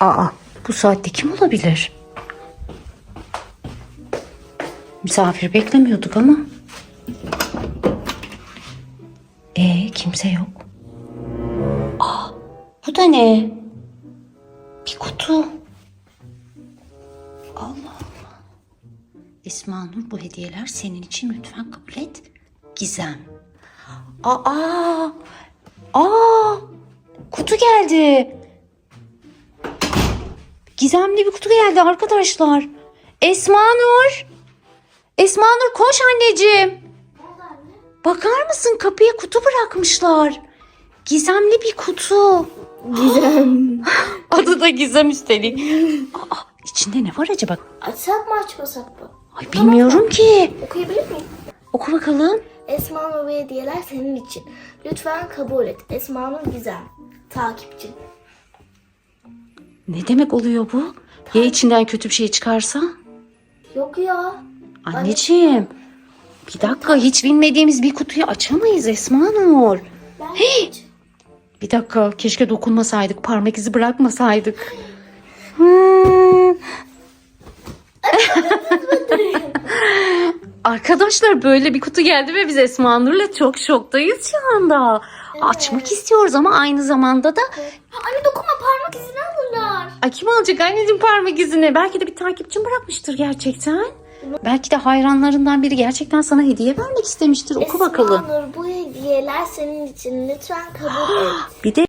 Aa, bu saatte kim olabilir? Misafir beklemiyorduk ama. Ee, kimse yok. Aa, bu da ne? Bir kutu. Allah Allah. Esma Nur bu hediyeler senin için lütfen kabul et. Gizem. Aa, aa, kutu geldi. Gizemli bir kutu geldi arkadaşlar. Esma Nur. Esma Nur koş anneciğim. Bakar mısın kapıya kutu bırakmışlar. Gizemli bir kutu. Gizem. Adı da Gizem üstelik. Aa, içinde ne var acaba? Açsak mı açmasak mı? Ay bilmiyorum ki. Okuyabilir miyim? Oku bakalım. Esma Nur ve hediyeler senin için. Lütfen kabul et. Esma Nur Gizem. Takipçin. Ne demek oluyor bu? Ya içinden kötü bir şey çıkarsa? Yok ya. Anneciğim. Bir dakika hiç bilmediğimiz bir kutuyu açamayız Esma Nur. Ben hiç. Bir dakika keşke dokunmasaydık parmak izi bırakmasaydık. Hmm. Arkadaşlar böyle bir kutu geldi ve biz Esma Nur'la çok şoktayız şu anda. Açmak istiyoruz ama aynı zamanda da Anne dokunma parmak alırlar. Ay kim alacak anneciğim parmak izini? Belki de bir takipçin bırakmıştır gerçekten. Belki de hayranlarından biri gerçekten sana hediye vermek istemiştir. Oku bakalım. Esma Nur bu hediyeler senin için. Lütfen kabul et. Bir de